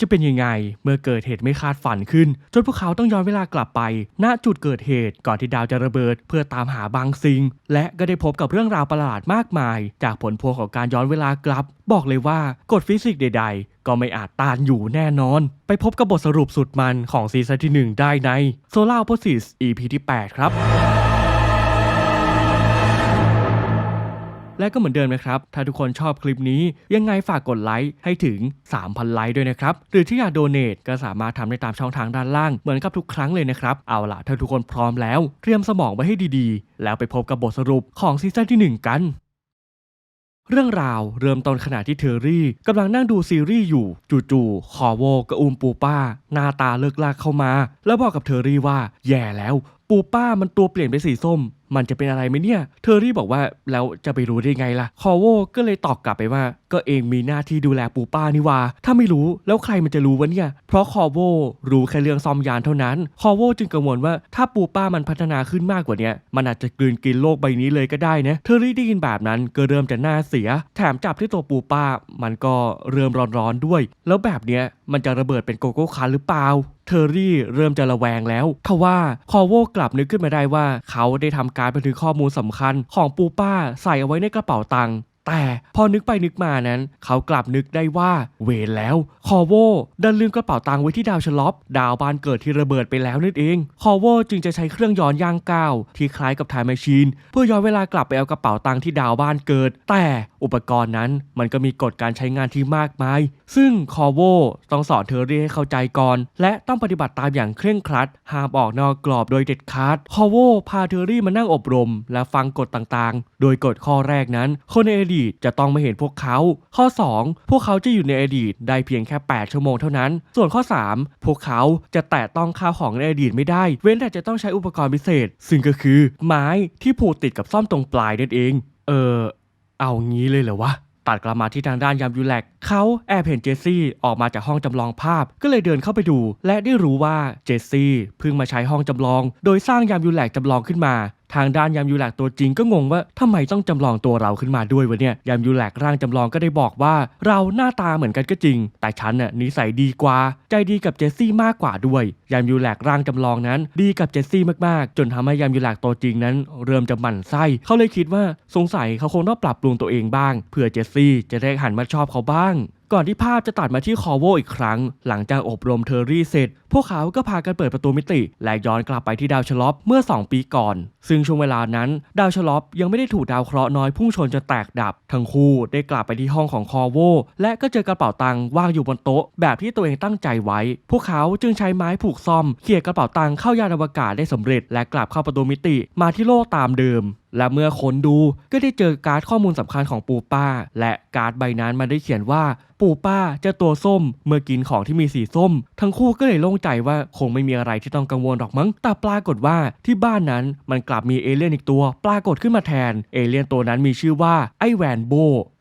จะเป็นยังไงเมื่อเกิดเหตุไม่คาดฝันขึ้น จนพวกเขาต้องย้อนเวลากลับไป ณจุดเกิดเหตุก่อนที่ดาวจะระเบิด เพื่อตามหาบางสิ่ง และก็ได้พบกับเรื่องราวประหลาดมากมาย จากผลพวงของการย้อนเวลากลับ บอกเลยว่ากฎฟิสิกส์ใด ๆ ก็ไม่อาจต้านอยู่แน่นอน ไปพบกับบทสรุปสุดมันของซีซั่นที่ 1 ได้ใน Solar Opposites EP ที่ 8 ครับ และก็เหมือนเดิมนะครับ ถ้าทุกคนชอบคลิปนี้ยังไงฝากกดไลค์ให้ถึง 3,000 ไลค์ด้วยนะครับ หรือที่อยากโดเน a ก็สามารถทำได้ตามช่องทางด้านล่างเหมือนกับทุกครั้งเลยนะครับ เอาล่ะถ้าทุกคนพร้อมแล้ว เตรียมสมองไว้ให้ดีๆ แล้วไปพบกับบทสรุปของซีซั่นที่ 1 กันเรื่องราวเริ่มต้นขณะที่เทอรี่กำลังนั่งดูซีรีส์อยู่ จู่ๆคอโวกับอูมปูป้า หน้าตาเลิกลากเข้ามา แล้วบอกกับเทอรี่ว่า แย่แล้ว ปูป้ามันตัวเปลี่ยนเป็นสีส้ม มันจะเป็นอะไรไหมเนี่ย เทอรี่บอกว่าแล้วจะไปรู้ได้ไงล่ะ คอโวก็เลยตอบกลับไปว่า ก็เองมีหน้าที่ดูแลปูป้านี่ว่า ถ้าไม่รู้แล้วใครมันจะรู้วะเนี่ย เพราะคอโวรู้แค่เรื่องซ่อมยานเท่านั้น คอโวจึงกังวลว่าถ้าปูป้ามันพัฒนาขึ้นมากกว่านี้มันอาจจะกลืนกินโลกใบนี้เลยก็ได้นะ เทอรี่ได้ยินแบบนั้นก็เริ่มจะหน้าเสีย แถมจับที่ตัวปูป้า มันก็เริ่มร้อนๆด้วย แล้วแบบเนี้ยมันจะระเบิดเป็นโกโก้คันหรือเปล่า เทอรี่เริ่มจะระแวงแล้วทว่าคอโวกลับนึกขึ้นมาได้ว่า เขาได้ทำการบันทึกข้อมูลสำคัญของปูป้าใส่เอาไว้ในกระเป๋าตังค์แต่พอนึกไปนึกมานั้น เขากลับนึกได้ว่าเวรแล้ว คอโวดันลืมกระเป๋าตังค์ไว้ที่ดาวชลอปดาวบานเกิดที่ระเบิดไปแล้วนั่นเอง คอโวจึงจะใช้เครื่องย้อนย่างก้าวที่คล้ายกับไทม์แมชชีน เพื่อย้อนเวลากลับไปเอากระเป๋าตังค์ที่ดาวบ้านเกิด แต่ อุปกรณ์นั้นมันก็มีกฎการใช้งานที่มากมาย ซึ่งคอโวต้องสอนเทอรี่ให้เข้าใจก่อน และต้องปฏิบัติตามอย่างเคร่งครัด ห้ามออกนอกกรอบโดยเด็ดขาด คอโวพาเทอรี่มานั่งอบรม และฟังกฎต่างๆ โดยกฎข้อแรกนั้น คนในอดีตจะต้องไม่เห็นพวกเขา ข้อ 2 พวกเขาจะอยู่ในอดีตได้เพียงแค่ 8 ชั่วโมงเท่านั้น ส่วนข้อ 3 พวกเขาจะแตะต้องข้าวของในอดีตไม่ได้ เว้นแต่จะต้องใช้อุปกรณ์พิเศษ ซึ่งก็คือ ไม้ที่ผูกติดกับซ่อมตรงปลายนั่นเอง เออ เอางี้เลยเหรอวะตัดกลับมาที่ทางด้านยามยูแลกเขาแอบเห็นเจสซี่ออกมาจากห้องจำลองภาพ ก็เลยเดินเข้าไปดู และได้รู้ว่าเจสซี่เพิ่งมาใช้ห้องจำลอง โดยสร้างยามยูแลกจำลองขึ้นมา ทางด้านยามยูแลกตัวจริงก็งงว่าทำไมต้องจำลองตัวเราขึ้นมาด้วยวะเนี่ยยามยูแลกร่างจำลองก็ได้บอกว่า เราหน้าตาเหมือนกันก็จริง แต่ฉันน่ะนิสัยดีกว่า ใจดีกับเจสซี่มากกว่าด้วย ยามยูแลกร่างจำลองนั้น ดีกับเจสซี่มากๆ จนทำให้ยามยูแลกตัวจริงนั้น เริ่มจะหมั่นไส้เขาเลยคิดว่าสงสัยเขาคงต้องปรับปรุงตัวเองบ้างเพื่อเจสซี่จะได้หันมาชอบเขาบ้างก่อนที่ภาพจะตัดมาที่คอโวอีกครั้ง หลังจากอบรมเทอรี่เสร็จ พวกเขาก็พากันเปิดประตูมิติ และย้อนกลับไปที่ดาวชลอปเมื่อ 2 ปีก่อนซึ่งช่วงเวลานั้น ดาวชลอปยังไม่ได้ถูกดาวเคราะห์น้อยพุ่งชนจนแตกดับ ทั้งคู่ได้กลับไปที่ห้องของคอโวและก็เจอกระเป๋าตังค์วางอยู่บนโต๊ะ แบบที่ตัวเองตั้งใจไว้ พวกเขาจึงใช้ไม้ผูกซ่อมเขี่ยกระเป๋าตังค์เข้ายานอวกาศได้สำเร็จ และกลับเข้าประตูมิติมาที่โลกตามเดิม และเมื่อค้นดูก็ได้เจอการ์ดข้อมูลสำคัญของปูป้า และการ์ดใบนั้นมันได้เขียนว่าปูป้าจะตัวส้มเมื่อกินของที่มีสีส้ม ทั้งคู่ก็เลยโล่งใจว่าคงไม่มีอะไรที่ต้องกังวลหรอกมั้งแต่ปรากฏว่าที่บ้านนั้นมันกลับมีเอเลี่ยนอีกตัว ปรากฏขึ้นมาแทน เอเลี่ยนตัวนั้นมีชื่อว่าไอแวนโบ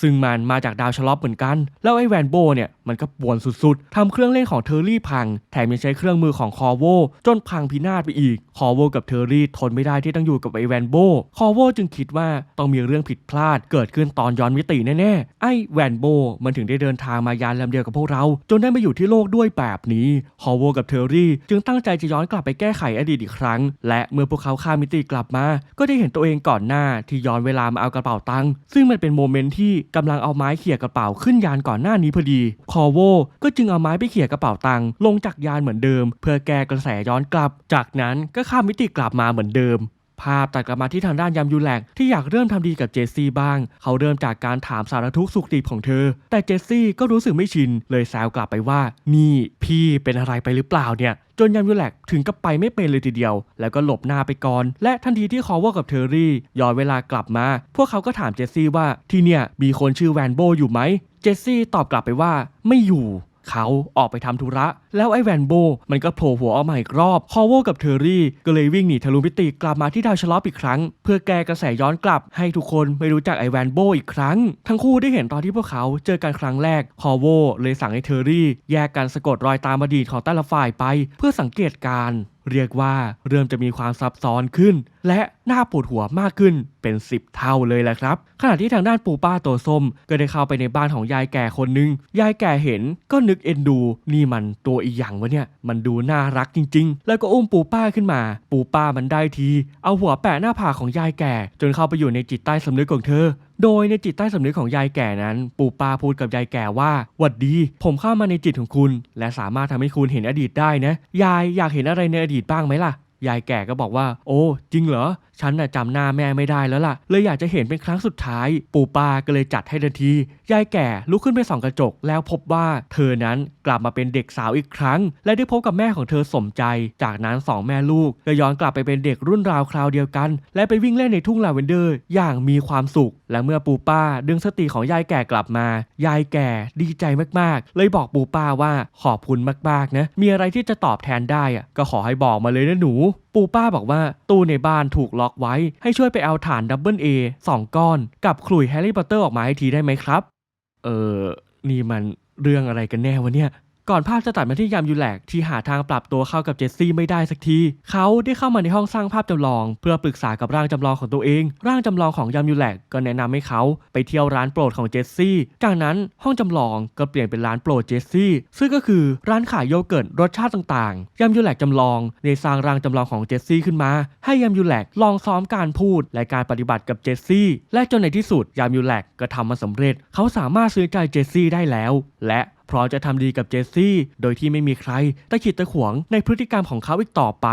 ซึ่งมันมาจากดาวชลอปเหมือนกัน แล้วไอแวนโบเนี่ยมันก็ป่วนสุดๆทำเครื่องเล่นของเทอร์รี่พัง แถมยังใช้เครื่องมือของคอโวจนพังพินาศไปอีก คอโวกับเทอร์รี่ทนไม่ได้ที่ต้องอยู่กับไอแวนโบ คอโวจึงคิดว่าต้องมีเรื่องผิดพลาดเกิดขึ้นตอนย้อนมิติแน่ๆ ไอแวนโบมันถึงได้เดินทางมายานลำเดียวกับพวกเรา จนได้มาอยู่ที่โลกด้วยแบบนี้ คอโวกับเทอร์รี่จึงตั้งใจจะย้อนกลับไปแก้ไขอดีตอีกครั้ง และเมื่อพวกเขาข้ามมิติกลับมา ก็ได้เห็นตัวเองก่อนหน้าที่ย้อนเวลามาเอากระเป๋าตังค์ซึ่งมันเป็นโมเมนต์ที่กำลังเอาไม้เขี่ยกระเป๋าขึ้นยานก่อนหน้านี้พอดี คอโวก็จึงเอาไม้ไปเขี่ยกระเป๋าตังค์ลงจากยานเหมือนเดิม เพื่อแก้กระแสย้อนกลับ จากนั้นก็ข้ามมิติกลับมาเหมือนเดิม ภาพตัดกลับมาที่ทางด้านยามยูแลกที่อยากเริ่มทำดีกับเจสซี่บ้าง เขาเริ่มจากการถามสารทุกสุขดิบของเธอ แต่เจสซี่ก็รู้สึกไม่ชิน เลยแซวกลับไปว่า นี่พี่เป็นอะไรไปหรือเปล่าเนี่ย จนยามยูแลกถึงกับไปไม่เป็นเลยทีเดียว แล้วก็หลบหน้าไปก่อน และทันทีที่คอวอร์กับเทอร์รี่ย้อนเวลากลับมา พวกเขาก็ถามเจสซี่ว่าที่เนี่ยมีคนชื่อแวนโบอยู่ไหม เจสซี่ตอบกลับไปว่าไม่อยู่ เขาออกไปทำธุระ แล้วไอ้แวนโบ มันก็โผล่หัวออกมาอีกรอบ คอโวกับเทอร์รี่ ก็เลยวิ่งหนีทะลุมิติกลับมาที่ดาวชลอปอีกครั้ง เพื่อแก้กระแสย้อนกลับให้ทุกคนไม่รู้จักไอ้แวนโบอีกครั้ง ทั้งคู่ได้เห็นตอนที่พวกเขาเจอกันครั้งแรก คอโวเลยสั่งให้เทอร์รี่ แยกกันสะกดรอยตามอดีตของแต่ละฝ่ายไป เพื่อสังเกตการเรียกว่าเริ่มจะมีความซับซ้อนขึ้น และน่าปวดหัวมากขึ้นเป็น 10 เท่าเลยแหละครับ ขณะที่ทางด้านปู่ป้าตัวส้ม ก็ได้เข้าไปในบ้านของยายแก่คนหนึ่งยายแก่เห็นก็นึกเอ็นดู นี่มันตัวอีหยังวะเนี่ย มันดูน่ารักจริง ๆ แล้วก็อุ้มปู่ป้าขึ้นมา ปู่ป้ามันได้ที เอาหัวแปะหน้าผากของยายแก่ จนเข้าไปอยู่ในจิตใต้สำนึกของเธอ โดยในจิตใต้สำนึกของยายแก่นั้น ปู่ปาพูดกับยายแก่ว่าหวัดดี ผมเข้ามาในจิตของคุณ และสามารถทำให้คุณเห็นอดีตได้นะ ยายอยากเห็นอะไรในอดีตบ้างไหมล่ะ ยายแก่ก็บอกว่า โอ้ จริงเหรอฉันน่ะจำหน้าแม่ไม่ได้แล้วล่ะ เลยอยากจะเห็นเป็นครั้งสุดท้าย ปู่ป้าก็เลยจัดให้ทันที ยายแก่ลุกขึ้นไปส่องกระจก แล้วพบว่าเธอนั้นกลับมาเป็นเด็กสาวอีกครั้ง และได้พบกับแม่ของเธอสมใจ จากนั้นสองแม่ลูกก็ย้อนกลับไปเป็นเด็กรุ่นราวคราวเดียวกัน และไปวิ่งเล่นในทุ่งลาเวนเดอร์ อย่างมีความสุข และเมื่อปู่ป้าดึงสติของยายแก่กลับมา ยายแก่ดีใจมากๆ เลยบอกปู่ป้าว่าขอบคุณมากๆนะมีอะไรที่จะตอบแทนได้อะก็ขอให้บอกมาเลยนะหนู ปู่ป้าบอกว่าตู้ในบ้านถูกล็อกไว้ ให้ช่วยไปเอาฐานดับเบิลเอสองก้อน กับขลุ่ยแฮร์รี่พอตเตอร์ออกมาให้ทีได้ไหมครับ เออนี่มันเรื่องอะไรกันแน่วะเนี่ย ก่อนภาพจะตัดมาที่ยามยูแลกที่หาทางปรับตัวเข้ากับเจสซี่ไม่ได้สักที เขาได้เข้ามาในห้องสร้างภาพจำลอง เพื่อปรึกษากับร่างจำลองของตัวเอง ร่างจำลองของยามยูแลกก็แนะนำให้เขาไปเที่ยวร้านโปรดของเจสซี่จากนั้นห้องจำลองก็เปลี่ยนเป็นร้านโปรดเจสซี่ ซึ่งก็คือร้านขายโยเกิร์ตรสชาติต่างๆ ยามยูแลกจำลองได้สร้างร่างจำลองของเจสซี่ขึ้นมา ให้ยามยูแลกลองซ้อมการพูดและการปฏิบัติกับเจสซี่และจนในที่สุดยามยูแลกก็ทำมาสำเร็จ เขาสามารถซื้อใจเจสซี่ได้แล้ว และ พร้อมจะทำดีกับเจสซี่ โดยที่ไม่มีใครตะขิดตะขวงในพฤติกรรมของเขาอีกต่อไป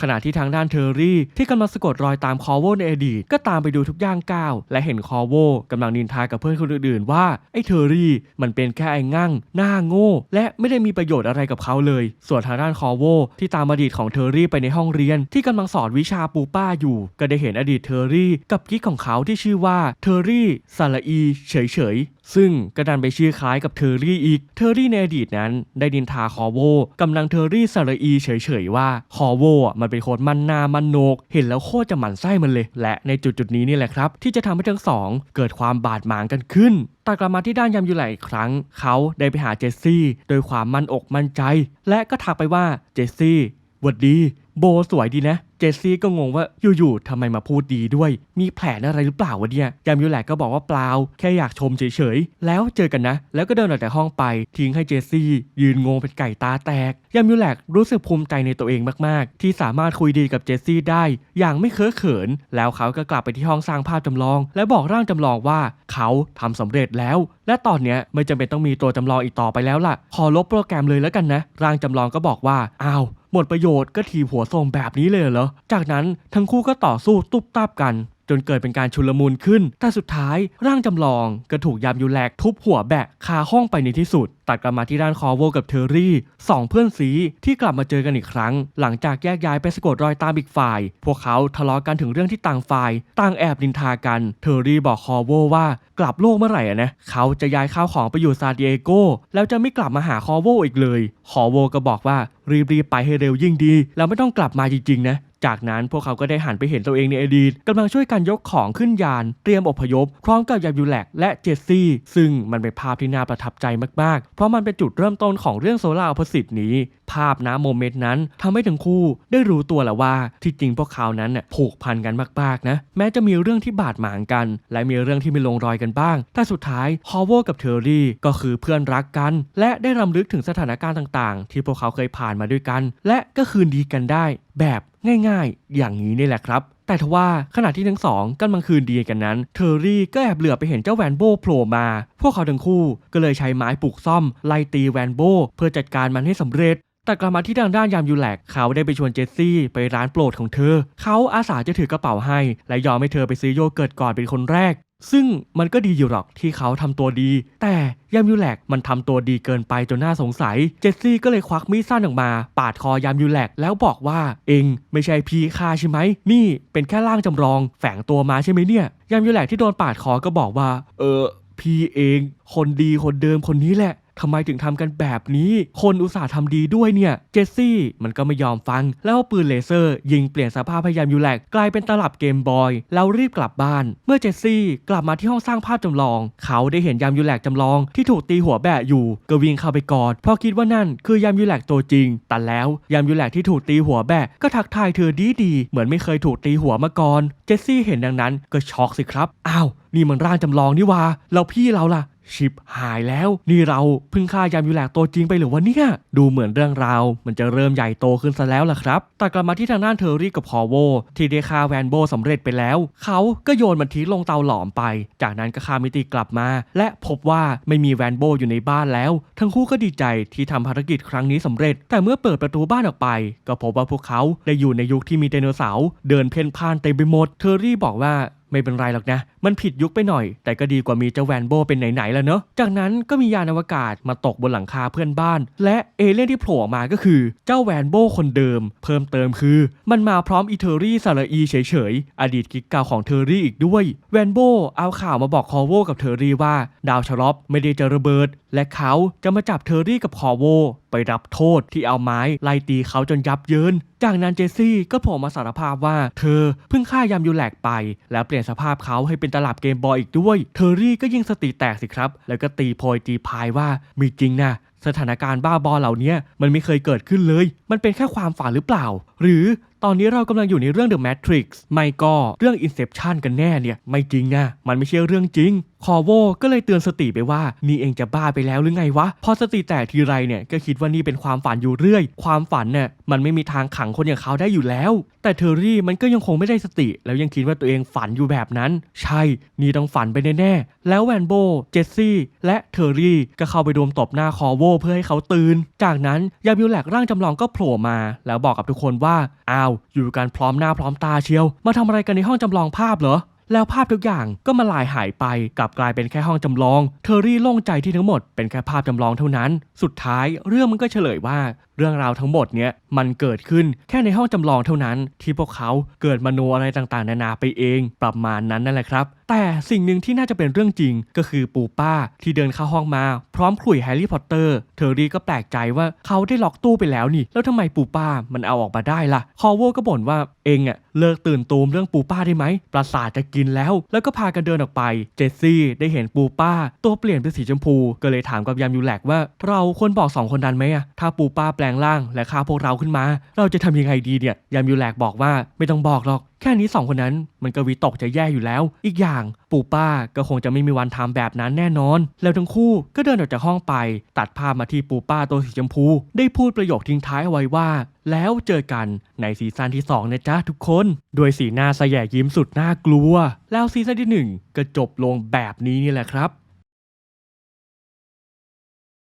ขณะที่ทางด้านเทอร์รี่ที่กำลังสะกดรอยตามคอโวในอดีตก็ตามไปดูทุกย่างก้าว และเห็นคอโวกำลังนินทากับเพื่อนคนอื่นๆ ว่าไอ้เทอร์รี่มันเป็นแค่ไอ้งั่ง หน้าโง่ และไม่ได้มีประโยชน์อะไรกับเขาเลย ส่วนทางด้านคอโวที่ตามอดีตของเทอร์รี่ไปในห้องเรียน ที่กำลังสอนวิชาปูป้าอยู่ ก็ได้เห็นอดีตเทอร์รี่กับกิ๊กของเขาที่ชื่อว่าเทอร์รี่ซาลาอีเฉยๆซึ่งก็ดันไปชื่อคล้ายกับเทอร์รี่อีก เทอร์รี่ในอดีตนั้น ได้ดินทาคอโวกำลังเทอร์รี่ซาลาอีเฉยๆว่าคอโวมันเป็นโคตรมันนามันโนก เห็นแล้วโคตรจะหมั่นไส้มันเลย และในจุดจุดๆนี้นี่แหละครับ ที่จะทำให้ทั้งสองเกิดความบาดหมางกันขึ้นตัดกลับมาที่ด้านยามยูไลอีกครั้ง เขาได้ไปหาเจสซี่โดยความมั่นอกมั่นใจ และก็ทักไปว่าเจสซี่หวัดดี โบสวยดีนะเจสซี่ก็งงว่าอยู่ๆทำไมมาพูดดีด้วย มีแผนอะไรหรือเปล่าวะเนี่ยยามยูแลกก็บอกว่าเปล่า แค่อยากชมเฉยๆ แล้วเจอกันนะ แล้วก็เดินออกจากห้องไป ทิ้งให้เจสซี่ ยืนงงเป็นไก่ตาแตกยามยูแลกรู้สึกภูมิใจในตัวเองมากๆ ที่สามารถคุยดีกับเจสซี่ได้ อย่างไม่เคอะเขิน แล้วเขาก็กลับไปที่ห้องสร้างภาพจำลอง และบอกร่างจำลองว่าเขาทำสำเร็จแล้ว และตอนเนี้ยไม่จำเป็นต้องมีตัวจำลองอีกต่อไปแล้วล่ะ ขอลบโปรแกรมเลยแล้วกันนะ ร่างจำลองก็บอกว่า อ้าว หมดประโยชน์ก็ทีหัวส่งแบบนี้เลยเหรอจากนั้นทั้งคู่ก็ต่อสู้ตุบตับกัน จนเกิดเป็นการชุลมุนขึ้น แต่สุดท้ายร่างจำลองก็ถูกยามยูแลกทุบหัวแบะคาห้องไปในที่สุดตัดกลับมาที่ด้านคอโวกับเทอร์รี่สองเพื่อนสีที่กลับมาเจอกันอีกครั้ง หลังจากแยกย้ายไปสะกดรอยตามอีกฝ่าย พวกเขาทะเลาะกันถึงเรื่องที่ต่างฝ่าย ต่างแอบนินทากัน เทอร์รี่บอกคอโวว่ากลับโลกเมื่อไหร่อะนะ เขาจะย้ายข้าวของไปอยู่ซาดิเอโกแล้วจะไม่กลับมาหาคอโวอีกเลย คอโวก็บอกว่ารีบๆไปให้เร็วยิ่งดี แล้วไม่ต้องกลับมาจริงๆนะจากนั้นพวกเขาก็ได้หันไปเห็นตัวเองในอดีตกำลังช่วยกันยกของขึ้นยาน เตรียมอพยพ พร้อมกับยายูแลกและเจสซี่ ซึ่งมันเป็นภาพที่น่าประทับใจมากๆเพราะมันเป็นจุดเริ่มต้นของเรื่องโซลาร์อพสิตนี้ ภาพนะโมเมนต์นั้นทำให้ทั้งคู่ได้รู้ตัวแล้วว่าที่จริงพวกเขานั้นน่ะผูกพันกันมากๆนะ แม้จะมีเรื่องที่บาดหมางกัน และมีเรื่องที่ไม่ลงรอยกันบ้าง แต่สุดท้ายฮอวโวกับเทอร์รี่ก็คือเพื่อนรักกัน และได้รำลึกถึงสถานการณ์ต่างๆ ที่พวกเขาเคยผ่านมาด้วยกัน และก็คืนดีกันได้แบบง่ายๆ อย่างนี้นี่แหละครับ แต่ทว่าขณะที่ทั้งสองกำลังคืนดีกันนั้น เทอร์รี่ก็แอบเหลือไปเห็นเจ้าแวนโบโผล่มา พวกเขาทั้งคู่ก็เลยใช้ไม้ปลูกซ่อมไล่ตีแวนโบเพื่อจัดการมันให้สำเร็จแต่กลับมาที่ทางด้านยามยูแลกเขาได้ไปชวนเจสซี่ไปร้านโปรดของเธอ เขาอาสาจะถือกระเป๋าให้ และยอมให้เธอไปซื้อโยเกิร์ตก่อนเป็นคนแรก ซึ่งมันก็ดีอยู่หรอกที่เขาทำตัวดี แต่ยามยูแลกมันทำตัวดีเกินไปจนน่าสงสัย เจสซี่ก็เลยควักมีดสั้นออกมา ปาดคอยามยูแลกแล้วบอกว่าเองไม่ใช่พีคาใช่ไหม นี่เป็นแค่ร่างจำลอง แฝงตัวมาใช่ไหมเนี่ย ยามยูแลกที่โดนปาดคอก็บอกว่า เออพี่เอง คนดีคนเดิมคนนี้แหละ ทำไมถึงทำกันแบบนี้ คนอุตส่าห์ทำดีด้วยเนี่ย เจสซี่มันก็ไม่ยอมฟัง แล้วเอาปืนเลเซอร์ ยิงเปลี่ยนสภาพพยายามยูแลกกลายเป็นตลับเกมบอย แล้วรีบกลับบ้าน เมื่อเจสซี่กลับมาที่ห้องสร้างภาพจำลอง เขาได้เห็นยามยูแลกจำลองที่ถูกตีหัวแบะอยู่ก็วิ่งเข้าไปกอดเพราะคิดว่านั่นคือยามยูแลกตัวจริง แต่แล้วยามยูแลกที่ถูกตีหัวแบะก็ทักทายเธอดีดีๆเหมือนไม่เคยถูกตีหัวมาก่อน เจสซี่เห็นดังนั้นก็ช็อกสิครับ อ้าว นี่มันร่างจำลองนี่วาแล้วพี่เราล่ะ ชิปหายแล้วนี่เราเพิ่งฆ่ายามยูแลกตัวจริงไปหรือวะเนี่ย ดูเหมือนเรื่องราว มันจะเริ่มใหญ่โตขึ้นซะแล้วล่ะครับ แต่กลับมาที่ทางด้านเทอร์รี่กับคอโว ที่ได้ฆ่าแวนโบสำเร็จไปแล้ว เขาก็โยนมันทิ้งลงเตาหลอมไป จากนั้นก็ฆ่ามิติกลับมา และพบว่าไม่มีแวนโบอยู่ในบ้านแล้ว ทั้งคู่ก็ดีใจที่ทำภารกิจครั้งนี้สำเร็จ แต่เมื่อเปิดประตูบ้านออกไป ก็พบว่าพวกเขาได้อยู่ในยุคที่มีไดโนเสาร์เดินเพ่นพ่านเต็มไปหมดเทอร์รี่บอกว่าไม่เป็นไรหรอกนะ มันผิดยุคไปหน่อย แต่ก็ดีกว่ามีเจ้าแวนโบเป็นไหนๆแล้วเนอะ จากนั้นก็มียานอวกาศมาตกบนหลังคาเพื่อนบ้าน และเอเลี่ยนที่โผล่ออกมาก็คือ เจ้าแวนโบคนเดิม เพิ่มเติมคือ มันมาพร้อมอีเทอรี่ซาราอีเฉยๆ อดีตกิ๊กเก่าของเทอรี่อีกด้วยแวนโบเอาข่าวมาบอกคอโวกับเทอรี่ว่า ดาวชลอปไม่ได้จะระเบิด และเขาจะมาจับเทอรี่กับคอโวไปรับโทษที่เอาไม้ไล่ตีเขาจนยับเยิน จากนั้นเจสซี่ก็โผล่มาสารภาพว่า เธอเพิ่งฆ่ายามยูแลกไป แล้วเปลี่ยนสภาพเขาให้เป็นตลับเกมบอยอีกด้วย เทอรี่ก็ยิ่งสติแตกสิครับ แล้วก็ตีโพยตีพายว่ามีจริงนะสถานการณ์บ้าบอเหล่านี้มันไม่เคยเกิดขึ้นเลย มันเป็นแค่ความฝันหรือเปล่า หรือตอนนี้เรากำลังอยู่ในเรื่อง The Matrix ไม่ก็เรื่อง Inception กันแน่เนี่ย ไม่จริงนะมันไม่ใช่เรื่องจริง คอโวก็เลยเตือนสติไปว่า นี่เองจะบ้าไปแล้วหรือไงวะ พอสติแตกทีไรเนี่ยก็คิดว่านี่เป็นความฝันอยู่เรื่อย ความฝันเนี่ยมันไม่มีทางขังคนอย่างเขาได้อยู่แล้ว แต่เทอร์รี่มันก็ยังคงไม่ได้สติ แล้วยังคิดว่าตัวเองฝันอยู่แบบนั้น ใช่ นี่ต้องฝันไปแน่ๆ แล้วแวนโบ เจสซี่ และเทอร์รี่ก็เข้าไปรวมตบหน้าคอโวเพื่อให้เขาตื่น จากนั้นยาบิวแลกร่างจำลองก็โผล่มา แล้วบอกกับทุกคนว่า อ้าว อยู่กันพร้อมหน้าพร้อมตาเชียว มาทำอะไรกันในห้องจำลองภาพเหรอแล้วภาพทุกอย่างก็มาลายหายไปกลับกลายเป็นแค่ห้องจำลอง เทอรี่โล่งใจที่ทั้งหมดเป็นแค่ภาพจำลองเท่านั้น สุดท้ายเรื่องมันก็เฉลยว่าเรื่องราวทั้งหมดเนี้ยมันเกิดขึ้นแค่ในห้องจำลองเท่านั้น ที่พวกเขาเกิดมโนอะไรต่างๆ นานาไปเอง ประมาณนั้นนั่นแหละครับ แต่สิ่งหนึ่งที่น่าจะเป็นเรื่องจริงก็คือปู่ป้าที่เดินเข้าห้องมา พร้อมขลุ่ยแฮร์รี่พอตเตอร์เทอรี่ก็แปลกใจว่าเขาได้ล็อกตู้ไปแล้วนี่ แล้วทำไมปู่ป้ามันเอาออกมาได้ล่ะ คอโวก็บ่นว่าเองอะเลิกตื่นตูมเรื่องปู่ป้าได้ไหมประสาทจะกินแล้ว แล้วก็พากันเดินออกไป เจสซี่ได้เห็นปู่ป้า ตัวเปลี่ยนเป็นสีชมพู ก็เลยถามกับยามยูแลกว่า เราควรบอกสองคนนั้นไหมอะถ้าปู่ป้าแปลลงร่างและฆ่าพวกเราขึ้นมา เราจะทำยังไงดีเนี่ย ยามยูแลกบอกว่าไม่ต้องบอกหรอก แค่นี้สองคนนั้นมันก็วิตกจะแย่อยู่แล้ว อีกอย่างปู่ป้าก็คงจะไม่มีวันทำแบบนั้นแน่นอน แล้วทั้งคู่ก็เดินออกจากห้องไป ตัดภาพมาที่ปู่ป้าตัวสีชมพู ได้พูดประโยคทิ้งท้ายเอาไว้ว่า แล้วเจอกันในซีซั่นที่2นะจ๊ะทุกคน ด้วยสีหน้าสยะยิ้มสุดน่ากลัว แล้วซีซั่นที่ 1 ก็จบลงแบบนี้นี่แหละครับ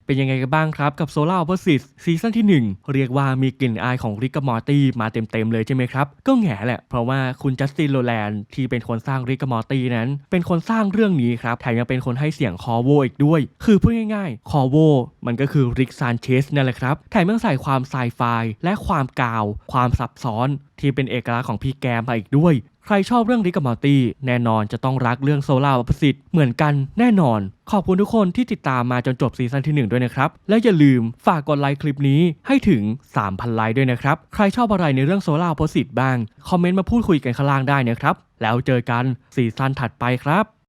เป็นยังไงกันบ้างครับกับ Solar Opposites ซีซั่นที่ 1 เรียกว่ามีกลิ่นอายของริกกับมอร์ตี้มาเต็มๆเลยใช่ไหมครับ ก็แง่แหละ เพราะว่าคุณจัสตินโรแลนด์ที่เป็นคนสร้างริกกับมอร์ตี้นั้น เป็นคนสร้างเรื่องนี้ครับ แถมยังเป็นคนให้เสียงคอโวอีกด้วย คือพูดง่ายๆคอโวมันก็คือริกซานเชสนั่นแหละครับ แถมยังใส่ความไซไฟและความกาว ความซับซ้อนที่เป็นเอกลักษณ์ของพี่แกมมาอีกด้วย ใครชอบเรื่องริกกับมอร์ตี้แน่นอนจะต้องรักเรื่องโซล่าร์ p ป o สิตเหมือนกันแน่นอน ขอบคุณทุกคนที่ติดตามมาจนจบซีซั่นที่ 1 ด้วยนะครับ และอย่าลืมฝากกดไลค์คลิปนี้ให้ถึง 3,000 ไลค์ด้วยนะครับ ใครชอบอะไรในเรื่องโซล่าร์ p ป o สิตบ้าง คอมเมนต์มาพูดคุยกันข้างล่างได้นะครับ แล้วเจอกันซีซั่นถัดไปครับ